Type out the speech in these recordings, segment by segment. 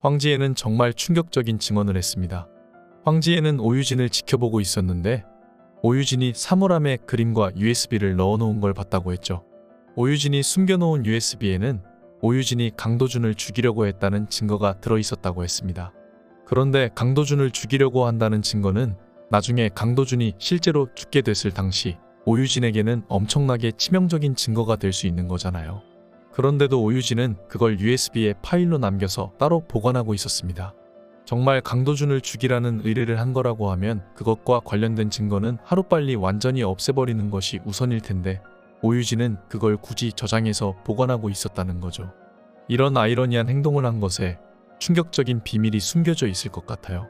황지혜는 정말 충격적인 증언을 했습니다. 황지혜는 오유진을 지켜보고 있었는데 오유진이 사물함에 그림과 USB를 넣어놓은 걸 봤다고 했죠. 오유진이 숨겨놓은 USB에는 오유진이 강도준을 죽이려고 했다는 증거가 들어있었다고 했습니다. 그런데 강도준을 죽이려고 한다는 증거는 나중에 강도준이 실제로 죽게 됐을 당시 오유진에게는 엄청나게 치명적인 증거가 될 수 있는 거잖아요. 그런데도 오유진은 그걸 USB에 파일로 남겨서 따로 보관하고 있었습니다. 정말 강도준을 죽이라는 의뢰를 한 거라고 하면 그것과 관련된 증거는 하루빨리 완전히 없애버리는 것이 우선일 텐데 오유진은 그걸 굳이 저장해서 보관하고 있었다는 거죠. 이런 아이러니한 행동을 한 것에 충격적인 비밀이 숨겨져 있을 것 같아요.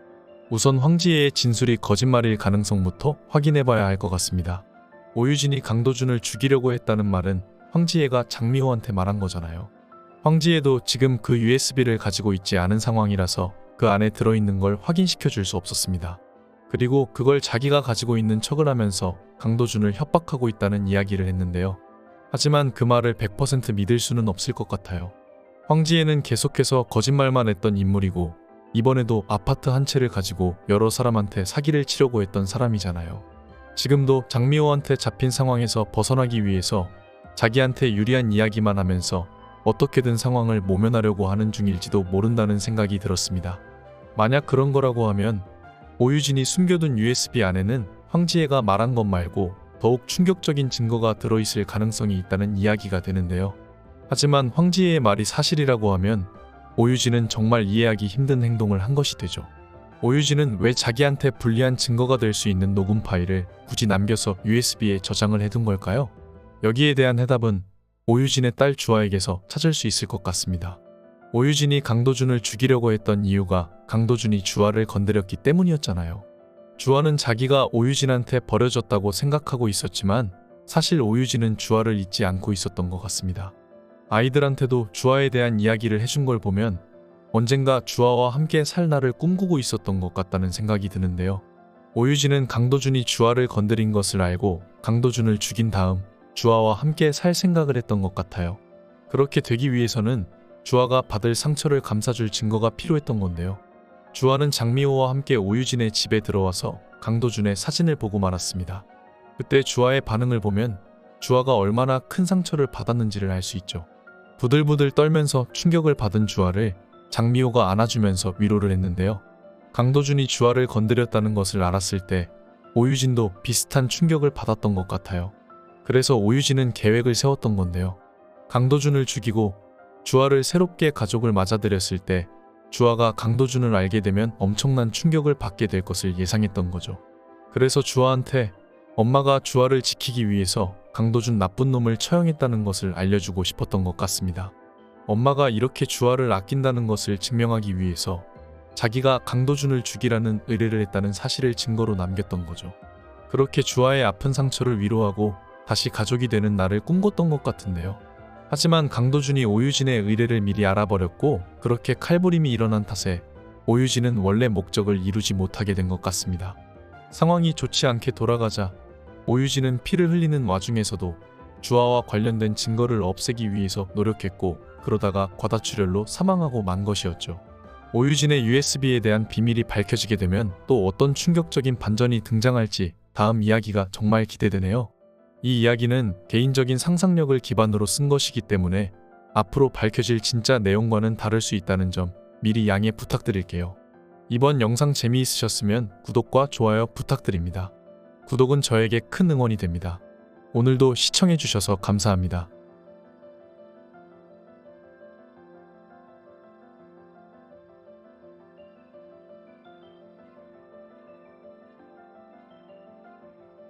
우선 황지혜의 진술이 거짓말일 가능성부터 확인해 봐야 할 것 같습니다. 오유진이 강도준을 죽이려고 했다는 말은 황지혜가 장미호한테 말한 거잖아요. 황지혜도 지금 그 USB를 가지고 있지 않은 상황이라서 그 안에 들어있는 걸 확인시켜 줄 수 없었습니다. 그리고 그걸 자기가 가지고 있는 척을 하면서 강도준을 협박하고 있다는 이야기를 했는데요. 하지만 그 말을 100% 믿을 수는 없을 것 같아요. 황지혜는 계속해서 거짓말만 했던 인물이고 이번에도 아파트 한 채를 가지고 여러 사람한테 사기를 치려고 했던 사람이잖아요. 지금도 장미호한테 잡힌 상황에서 벗어나기 위해서 자기한테 유리한 이야기만 하면서 어떻게든 상황을 모면하려고 하는 중일지도 모른다는 생각이 들었습니다. 만약 그런 거라고 하면 오유진이 숨겨둔 USB 안에는 황지혜가 말한 것 말고 더욱 충격적인 증거가 들어있을 가능성이 있다는 이야기가 되는데요. 하지만 황지혜의 말이 사실이라고 하면 오유진은 정말 이해하기 힘든 행동을 한 것이 되죠. 오유진은 왜 자기한테 불리한 증거가 될 수 있는 녹음 파일을 굳이 남겨서 USB에 저장을 해둔 걸까요? 여기에 대한 해답은 오유진의 딸 주아에게서 찾을 수 있을 것 같습니다. 오유진이 강도준을 죽이려고 했던 이유가 강도준이 주아를 건드렸기 때문이었잖아요. 주아는 자기가 오유진한테 버려졌다고 생각하고 있었지만 사실 오유진은 주아를 잊지 않고 있었던 것 같습니다. 아이들한테도 주아에 대한 이야기를 해준 걸 보면 언젠가 주아와 함께 살 날을 꿈꾸고 있었던 것 같다는 생각이 드는데요. 오유진은 강도준이 주아를 건드린 것을 알고 강도준을 죽인 다음 주아와 함께 살 생각을 했던 것 같아요. 그렇게 되기 위해서는 주아가 받을 상처를 감싸줄 증거가 필요했던 건데요. 주아는 장미호와 함께 오유진의 집에 들어와서 강도준의 사진을 보고 말았습니다. 그때 주아의 반응을 보면 주아가 얼마나 큰 상처를 받았는지를 알 수 있죠. 부들부들 떨면서 충격을 받은 주아를 장미호가 안아주면서 위로를 했는데요. 강도준이 주아를 건드렸다는 것을 알았을 때 오유진도 비슷한 충격을 받았던 것 같아요. 그래서 오유진은 계획을 세웠던 건데요. 강도준을 죽이고 주아를 새롭게 가족을 맞아들였을 때 주아가 강도준을 알게 되면 엄청난 충격을 받게 될 것을 예상했던 거죠. 그래서 주아한테 엄마가 주아를 지키기 위해서 강도준 나쁜 놈을 처형했다는 것을 알려주고 싶었던 것 같습니다. 엄마가 이렇게 주아를 아낀다는 것을 증명하기 위해서 자기가 강도준을 죽이라는 의뢰를 했다는 사실을 증거로 남겼던 거죠. 그렇게 주아의 아픈 상처를 위로하고 다시 가족이 되는 날을 꿈꿨던 것 같은데요. 하지만 강도준이 오유진의 의뢰를 미리 알아버렸고 그렇게 칼부림이 일어난 탓에 오유진은 원래 목적을 이루지 못하게 된 것 같습니다. 상황이 좋지 않게 돌아가자 오유진은 피를 흘리는 와중에서도 주아와 관련된 증거를 없애기 위해서 노력했고 그러다가 과다출혈로 사망하고 만 것이었죠. 오유진의 USB에 대한 비밀이 밝혀지게 되면 또 어떤 충격적인 반전이 등장할지 다음 이야기가 정말 기대되네요. 이 이야기는 개인적인 상상력을 기반으로 쓴 것이기 때문에 앞으로 밝혀질 진짜 내용과는 다를 수 있다는 점 미리 양해 부탁드릴게요. 이번 영상 재미있으셨으면 구독과 좋아요 부탁드립니다. 구독은 저에게 큰 응원이 됩니다. 오늘도 시청해주셔서 감사합니다.